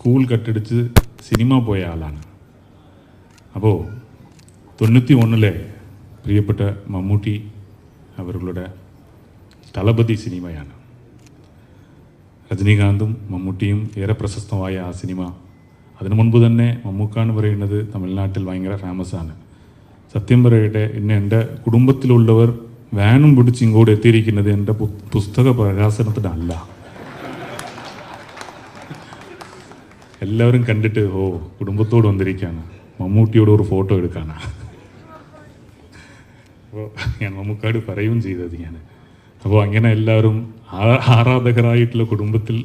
School കെട്ടിടിച്ച് cinema പോയ ആളാണ്. അപ്പോൾ തൊണ്ണൂറ്റി ഒന്നിലെ പ്രിയപ്പെട്ട മമ്മൂട്ടി അവരുടെ തളപതി സിനിമയാണ്. രജനീകാന്തും മമ്മൂട്ടിയും ഏറെ പ്രശസ്തമായ ആ സിനിമ. അതിനു മുൻപ് തന്നെ മമ്മൂക്ക എന്ന് പറയുന്നത് തമിഴ്നാട്ടിൽ ഭയങ്കര ഫേമസാണ് സത്യം പറയട്ടെ എന്നെ എന്റെ കുടുംബത്തിലുള്ളവർ വാനും പിടിച്ച് ഇങ്ങോട്ട് എത്തിയിരിക്കുന്നത് എന്റെ പുസ്തക പ്രകാശനത്തിനല്ല. എല്ലാവരും കണ്ടിട്ട് ഓ കുടുംബത്തോട് വന്നിരിക്കുകയാണ് മമ്മൂട്ടിയോട് ഒരു ഫോട്ടോ എടുക്കാനാ. അപ്പോൾ ഞാൻ മമ്മൂക്കാട് പറയുകയും ചെയ്തത് ഞാൻ. അപ്പോൾ അങ്ങനെ എല്ലാവരും ആരാധകരായിട്ടുള്ള കുടുംബത്തിൽ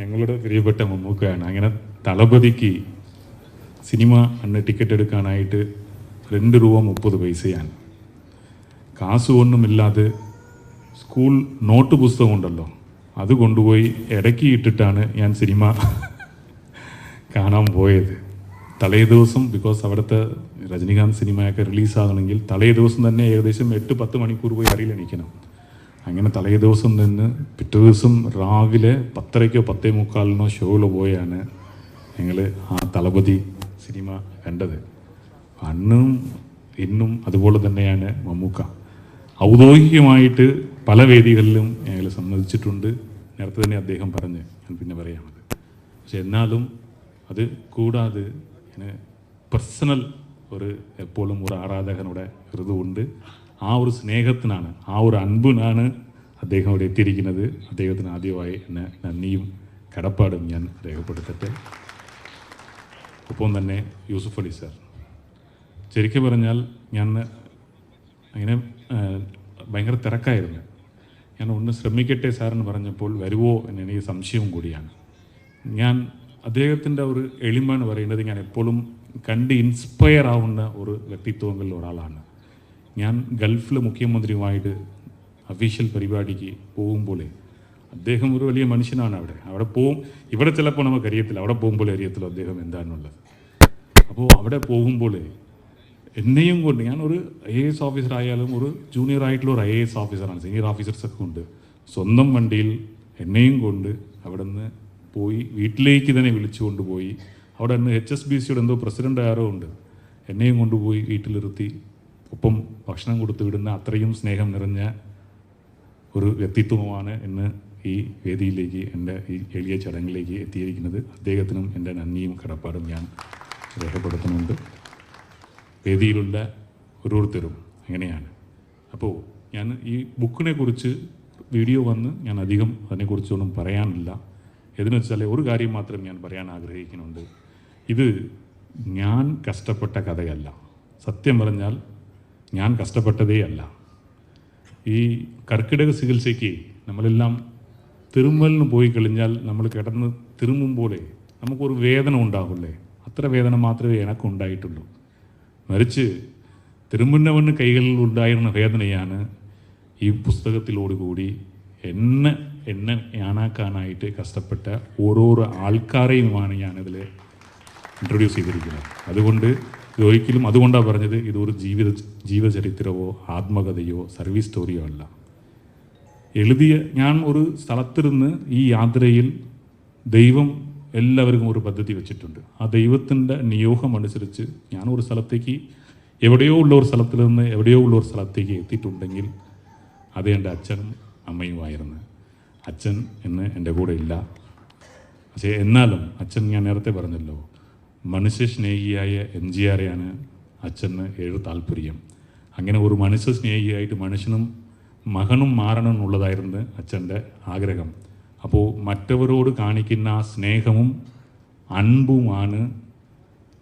ഞങ്ങളുടെ പ്രിയപ്പെട്ട മമ്മൂക്കയാണ്. അങ്ങനെ തളപതിക്ക് സിനിമ അന്ന് ടിക്കറ്റ് എടുക്കാനായിട്ട് രണ്ട് രൂപ മുപ്പത് പൈസയാണ്. കാശ് ഒന്നുമില്ലാതെ സ്കൂൾ നോട്ട് പുസ്തകം ഉണ്ടല്ലോ. അത് കൊണ്ടുപോയി ഇടയ്ക്ക് ഇട്ടിട്ടാണ് ഞാൻ സിനിമ കാണാൻ പോയത്. തലേ ദിവസം ബിക്കോസ് അവിടുത്തെ രജനീകാന്ത് സിനിമയൊക്കെ റിലീസാകണമെങ്കിൽ തലേ ദിവസം തന്നെ ഏകദേശം എട്ട് പത്ത് മണിക്കൂർ പോയി അറിയിൽ എണീക്കണം. അങ്ങനെ തലേ ദിവസം നിന്ന് പിറ്റേ ദിവസം രാവിലെ പത്തരയ്ക്കോ പത്തേ മുക്കാലിനോ ഷോയിൽ പോയാണ് ഞങ്ങൾ ആ തളപതി സിനിമ കണ്ടത്. അന്നും ഇന്നും അതുപോലെ തന്നെയാണ് മമ്മൂക്ക. ഔദ്യോഗികമായിട്ട് പല വേദികളിലും ഞങ്ങൾ സമ്മതിച്ചിട്ടുണ്ട്. നേരത്തെ തന്നെ അദ്ദേഹം പറഞ്ഞ് ഞാൻ പിന്നെ പറയാമത് പക്ഷെ എന്നാലും അത് കൂടാതെ പേഴ്സണൽ ഒരു എപ്പോഴും ഒരു ആരാധകനുടെ ഹൃദയമുണ്ട്. ആ ഒരു സ്നേഹത്തിനാണ് ആ ഒരു അൻപിനാണ് അദ്ദേഹം അവിടെ എത്തിയിരിക്കുന്നത്. അദ്ദേഹത്തിന് ആദ്യമായി എന്നെ നന്ദിയും കടപ്പാടും ഞാൻ രേഖപ്പെടുത്തട്ടെ. ഒപ്പം തന്നെ യൂസുഫ് അലി സാർ. ശരിക്കും പറഞ്ഞാൽ ഞാൻ അങ്ങനെ ഭയങ്കര തിരക്കായിരുന്നു. ഞാൻ ഒന്ന് ശ്രമിക്കട്ടെ സാറെന്ന് പറഞ്ഞപ്പോൾ വരുവോ എന്ന് എനിക്ക് സംശയവും കൂടിയാണ്. ഞാൻ അദ്ദേഹത്തിന്റെ ഒരു എളിമ എന്ന് പറയുന്നത് ഞാൻ എപ്പോഴും കണ്ട് ഇൻസ്പയർ ആവുന്ന ഒരു വ്യക്തിത്വങ്ങളിൽ ഒരാളാണ്. ഞാൻ ഗൾഫിലെ മുഖ്യമന്ത്രിയുമായിട്ട് അഫീഷ്യൽ പരിപാടിക്ക് പോകുമ്പോൾ അദ്ദേഹം ഒരു വലിയ മനുഷ്യനാണ് അവിടെ. അവിടെ പോവും. ഇവിടെ ചിലപ്പോൾ നമുക്ക് അറിയത്തില്ല. അവിടെ പോകുമ്പോൾ അറിയത്തില്ല അദ്ദേഹം എന്താണെന്നുള്ളത്. അപ്പോൾ അവിടെ പോകുമ്പോൾ എന്നെയും കൊണ്ട് ഞാൻ ഒരു ഐ എ എസ് ഓഫീസർ ആയാലും ഒരു ജൂനിയർ ആയിട്ടുള്ള ഒരു ഐ എ എസ് ഓഫീസറാണ് സീനിയർ ഓഫീസേഴ്സൊക്കെ ഉണ്ട്. സ്വന്തം വണ്ടിയിൽ എന്നെയും കൊണ്ട് അവിടെ നിന്ന് പോയി വീട്ടിലേക്ക് തന്നെ വിളിച്ചു കൊണ്ടുപോയി. അവിടെ അന്ന് എച്ച് എസ് ബി സിയുടെ എന്തോ പ്രസിഡന്റ് ആരോ ഉണ്ട്. എന്നെയും കൊണ്ടുപോയി വീട്ടിലിരുത്തി ഒപ്പം ഭക്ഷണം കൊടുത്തു വിടുന്ന അത്രയും സ്നേഹം നിറഞ്ഞ ഒരു വ്യക്തിത്വമാണ് ഇന്ന് ഈ വേദിയിലേക്ക് എന്റെ ഈ എളിയ ചടങ്ങിലേക്ക് എത്തിയിരിക്കുന്നത്. അദ്ദേഹത്തിനും എന്റെ നന്ദിയും കടപ്പാടും ഞാൻ രേഖപ്പെടുത്തുന്നുണ്ട്. വേദിയിലുള്ള ഓരോരുത്തരും അങ്ങനെയാണ് അപ്പോൾ ഞാൻ ഈ ബുക്കിനെ കുറിച്ച് വീഡിയോ വന്ന് ഞാൻ അധികം അതിനെക്കുറിച്ചൊന്നും പറയാനില്ല. എതെന്ന് വെച്ചാൽ ഒരു കാര്യം മാത്രം ഞാൻ പറയാൻ ആഗ്രഹിക്കുന്നുണ്ട്. ഇത് ഞാൻ കഷ്ടപ്പെട്ട കഥയല്ല. സത്യം പറഞ്ഞാൽ ഞാൻ കഷ്ടപ്പെട്ടതേ അല്ല. ഈ കർക്കിടക ചികിത്സയ്ക്ക് നമ്മളെല്ലാം തിരുമ്മലിന് പോയി കഴിഞ്ഞാൽ നമ്മൾ കിടന്ന് തിരുമ്മുമ്പോലെ നമുക്കൊരു വേദന ഉണ്ടാകില്ലേ അത്ര വേദന മാത്രമേ എനക്ക് ഉണ്ടായിട്ടുള്ളൂ മറിച്ച് തിരുമുന്നവന് കൈകളിൽ ഉണ്ടായിരുന്ന വേദനയാണ് ഈ പുസ്തകത്തിലോടുകൂടി എന്നെ എന്നെ ഞാനാക്കാനായിട്ട് കഷ്ടപ്പെട്ട ഓരോരോ ആൾക്കാരെയുമാണ് ഞാനിതിൽ ഇൻട്രൊഡ്യൂസ് ചെയ്തിരിക്കുന്നത്. അതുകൊണ്ട് ഒരിക്കലും അതുകൊണ്ടാണ് പറഞ്ഞത് ഇതൊരു ജീവിത ജീവചരിത്രമോ ആത്മകഥയോ സർവീസ് സ്റ്റോറിയോ അല്ല. എഴുതിയ ഞാൻ ഒരു സ്ഥലത്തിരുന്ന് ഈ യാത്രയിൽ ദൈവം എല്ലാവർക്കും ഒരു പദ്ധതി വെച്ചിട്ടുണ്ട്. ആ ദൈവത്തിന്റെ നിയോഗം അനുസരിച്ച് ഞാൻ ഒരു സ്ഥലത്തേക്ക് എവിടെയോ ഉള്ള ഒരു സ്ഥലത്തിൽ നിന്ന് എവിടെയോ ഉള്ള ഒരു സ്ഥലത്തേക്ക് എത്തിയിട്ടുണ്ടെങ്കിൽ അത് എന്റെ അച്ഛനും അമ്മയുമായിരുന്നു. അച്ഛൻ ഇന്ന് എന്റെ കൂടെ ഇല്ല. പക്ഷേ എന്നാലും അച്ഛൻ ഞാൻ നേരത്തെ പറഞ്ഞല്ലോ മനുഷ്യ സ്നേഹിയായ എം ജി ആരെയാണ് അച്ഛന് ഏഴ് താല്പര്യം. അങ്ങനെ ഒരു മനുഷ്യ സ്നേഹിയായിട്ട് മനുഷ്യനും മകനും മാറണം എന്നുള്ളതായിരുന്നു അച്ഛന്റെ ആഗ്രഹം. അപ്പോൾ മറ്റവരോട് കാണിക്കുന്ന ആ സ്നേഹവും അൻപുമാണ്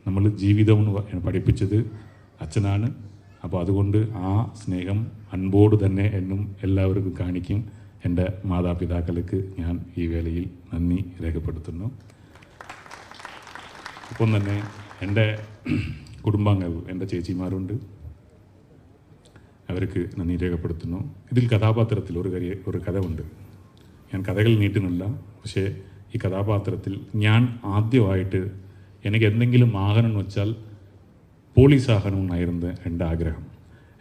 നമ്മൾ ജീവിതം എന്ന് പഠിപ്പിച്ചത് അച്ഛനാണ്. അപ്പോൾ അതുകൊണ്ട് ആ സ്നേഹം അൻപോട് തന്നെ എന്നും എല്ലാവർക്കും കാണിക്കും. എന്റെ മാതാപിതാക്കൾക്ക് ഞാൻ ഈ വേളയിൽ നന്ദി രേഖപ്പെടുത്തുന്നു. ഒപ്പം തന്നെ എന്റെ കുടുംബാംഗങ്ങൾ എന്റെ ചേച്ചിമാരുണ്ട്. അവർക്ക് നന്ദി രേഖപ്പെടുത്തുന്നു. ഇതിൽ കഥാപാത്രത്തിൽ ഒരു കരി ഒരു കഥ ഉണ്ട് ഞാൻ കഥകൾ നീട്ടുന്നില്ല പക്ഷേ ഈ കഥാപാത്രത്തിൽ ഞാൻ ആദ്യമായിട്ട് എനിക്ക് എന്തെങ്കിലും ആകണം എന്ന് വെച്ചാൽ പോലീസ് ആകണമെന്നായിരുന്നു എന്റെ ആഗ്രഹം.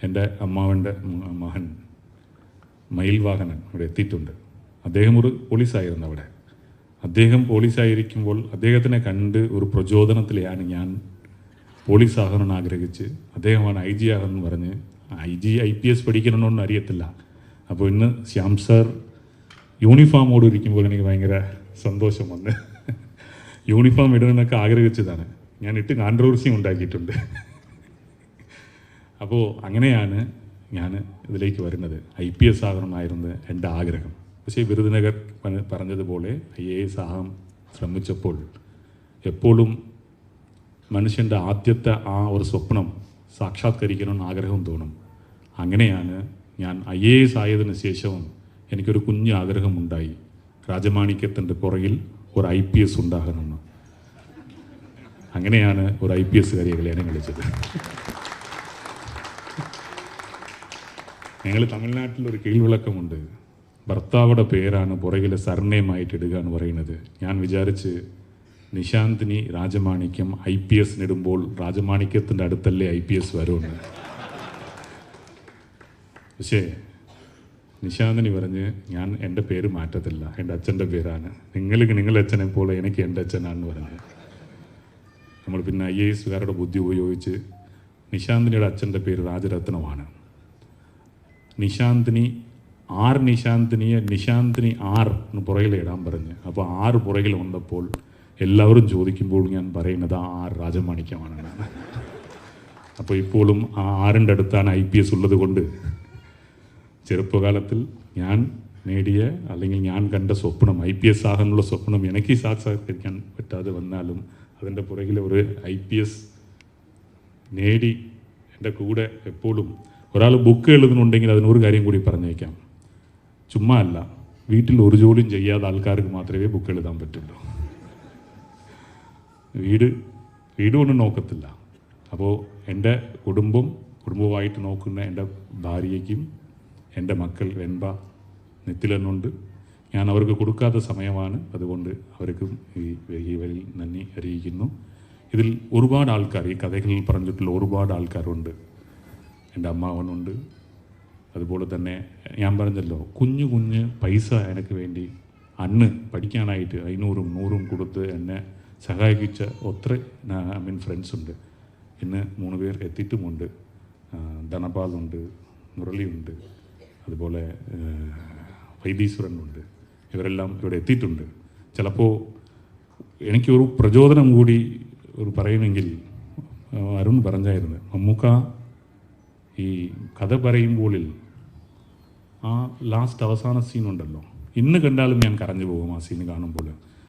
എന്റെ അമ്മാവന്റെ മകൻ മയിൽ വാഹനൻ അവിടെ എത്തിയിട്ടുണ്ട്. അദ്ദേഹം ഒരു പോലീസായിരുന്നു അവിടെ. അദ്ദേഹം പോലീസായിരിക്കുമ്പോൾ അദ്ദേഹത്തിനെ കണ്ട് ഒരു പ്രചോദനത്തിലെയാണ് ഞാൻ പോലീസ് ആകണമെന്ന് ആഗ്രഹിച്ച് അദ്ദേഹമാണ് ഐ ജി ആകണമെന്ന് പറഞ്ഞ് I G I P S പഠിക്കണമെന്നൊന്നും അറിയത്തില്ല. അപ്പോൾ ഇന്ന് ശ്യാം സാർ യൂണിഫോമോട് ഇരിക്കുമ്പോൾ എനിക്ക് ഭയങ്കര സന്തോഷം വന്ന് യൂണിഫോം ഇടണമെന്നൊക്കെ ആഗ്രഹിച്ചതാണ്. ഞാൻ ഇട്ട് കോൺട്രവേഴ്സി ഉണ്ടാക്കിയിട്ടുണ്ട്. അപ്പോൾ അങ്ങനെയാണ് ഞാൻ ഇതിലേക്ക് വരുന്നത്. ഐ പി എസ് ആകണമെന്നായിരുന്നു എന്റെ ആഗ്രഹം. പക്ഷേ വിരുദനഗർ പറഞ്ഞതുപോലെ ഐ എ എസ് ആകാൻ ശ്രമിച്ചപ്പോൾ എപ്പോഴും മനുഷ്യന്റെ ആദ്യത്തെ ആ ഒരു സ്വപ്നം സാക്ഷാത്കരിക്കണമെന്ന് ആഗ്രഹം തോന്നും. അങ്ങനെയാണ് ഞാൻ ഐ എ എസ് ആയതിന് ശേഷവും എനിക്കൊരു കുഞ്ഞു ആഗ്രഹമുണ്ടായി. രാജമാണിക്യത്തിന്റെ പുറകിൽ ഒരു ഐ പി എസ് ഉണ്ടാകണമെന്ന്. അങ്ങനെയാണ് ഒരു ഐ പി എസ് കാരിയെ കല്യാണം കഴിച്ചത് ഞങ്ങൾ തമിഴ്നാട്ടിൽ ഒരു കീഴ്വിളക്കമുണ്ട്. ഭർത്താവുടെ പേരാണ് പുറകിലെ സർനെയിമായിട്ട് ഇടുക എന്ന് പറയുന്നത്. ഞാൻ വിചാരിച്ച് നിശാന്തിനി രാജമാണിക്യം ഐ പി എസിനിടുമ്പോൾ രാജമാണിക്യത്തിന്റെ അടുത്തല്ലേ ഐ പി എസ് വരുമെന്ന് പക്ഷേ നിശാന്തിനി പറഞ്ഞ് ഞാൻ എന്റെ പേര് മാറ്റത്തില്ല എന്റെ അച്ഛന്റെ പേരാണ്. നിങ്ങൾക്ക് നിങ്ങളുടെ അച്ഛനെ പോലെ എനിക്ക് എന്റെ അച്ഛനാണെന്ന് പറഞ്ഞു. നമ്മൾ പിന്നെ ഐ എ എസുകാരുടെ ബുദ്ധി ഉപയോഗിച്ച് നിശാന്തിനിയുടെ അച്ഛന്റെ പേര് രാജരത്നമാണ്. നിശാന്തിനി ആർ നിശാന്തിനിയെ നിശാന്തിനി ആർ എന്ന് പുറകിൽ ഇടാൻ പറഞ്ഞ്. അപ്പോൾ ആറ് പുറകിൽ വന്നപ്പോൾ എല്ലാവരും ചോദിക്കുമ്പോൾ ഞാൻ പറയുന്നത് ആ ആർ രാജമാണിക്യമാണ് അപ്പോൾ ഇപ്പോഴും ആ ആറിന്റെ അടുത്താണ് ഐ പി എസ് ഉള്ളത് കൊണ്ട് ചെറുപ്പകാലത്തിൽ ഞാൻ നേടിയ അല്ലെങ്കിൽ ഞാൻ കണ്ട സ്വപ്നം ഐ പി എസ് ആകാനുള്ള സ്വപ്നം എനിക്ക് സാക്ഷാത്കരിക്കാൻ പറ്റാതെ വന്നാലും അതിന്റെ പുറകിൽ ഒരു ഐ പി എസ് നേടി എന്റെ കൂടെ എപ്പോഴും ഒരാൾ ബുക്ക് എഴുതുന്നുണ്ടെങ്കിൽ അതിനൊരു കാര്യം കൂടി പറഞ്ഞേക്കാം. ചുമ്മാ അല്ല. വീട്ടിൽ ഒരു ജോലിയും ചെയ്യാത്ത ആൾക്കാർക്ക് മാത്രമേ ബുക്ക് എഴുതാൻ പറ്റുള്ളൂ. വീട് വീട് കൊണ്ട് നോക്കത്തില്ല. അപ്പോൾ എന്റെ കുടുംബം കുടുംബമായിട്ട് നോക്കുന്ന എന്റെ ഭാര്യയ്ക്കും എന്റെ മക്കൾ വെൺപ നിത്തിലെന്നുണ്ട് ഞാൻ അവർക്ക് കൊടുക്കാത്ത സമയമാണ് അതുകൊണ്ട് അവർക്കും ഈ ഈ വരിൽ നന്ദി അറിയിക്കുന്നു. ഇതിൽ ഒരുപാട് ആൾക്കാർ ഈ കഥകളിൽ പറഞ്ഞിട്ടുള്ള ഒരുപാട് ആൾക്കാരുണ്ട്. എന്റെ അമ്മാവനുണ്ട് അതുപോലെ തന്നെ ഞാൻ പറഞ്ഞല്ലോ കുഞ്ഞു കുഞ്ഞ് പൈസ എനിക്ക് വേണ്ടി അന്ന് പഠിക്കാനായിട്ട് അഞ്ഞൂറും നൂറും കൊടുത്ത് എന്നെ സഹായിച്ച ഒത്ര ഐ മീൻ ഫ്രണ്ട്സ് ഉണ്ട് ഇന്ന് മൂന്ന് പേർ എത്തിയിട്ടുമുണ്ട്. ധനപാലുണ്ട് മുരളിയുണ്ട്. അതുപോലെ വൈദീശ്വരനുണ്ട്. ഇവരെല്ലാം ഇവിടെ എത്തിയിട്ടുണ്ട്. ചിലപ്പോൾ എനിക്കൊരു പ്രചോദനം കൂടി ഒരു പറയുമെങ്കിൽ അരുൺ പറഞ്ഞായിരുന്നു മമ്മൂക്ക ഈ കഥ പറയുമ്പോളിൽ ആ ലാസ്റ്റ് അവസാന സീനുണ്ടല്ലോ ഇന്ന് കണ്ടാലും ഞാൻ കരഞ്ഞു പോകും ആ സീൻ കാണുമ്പോൾ.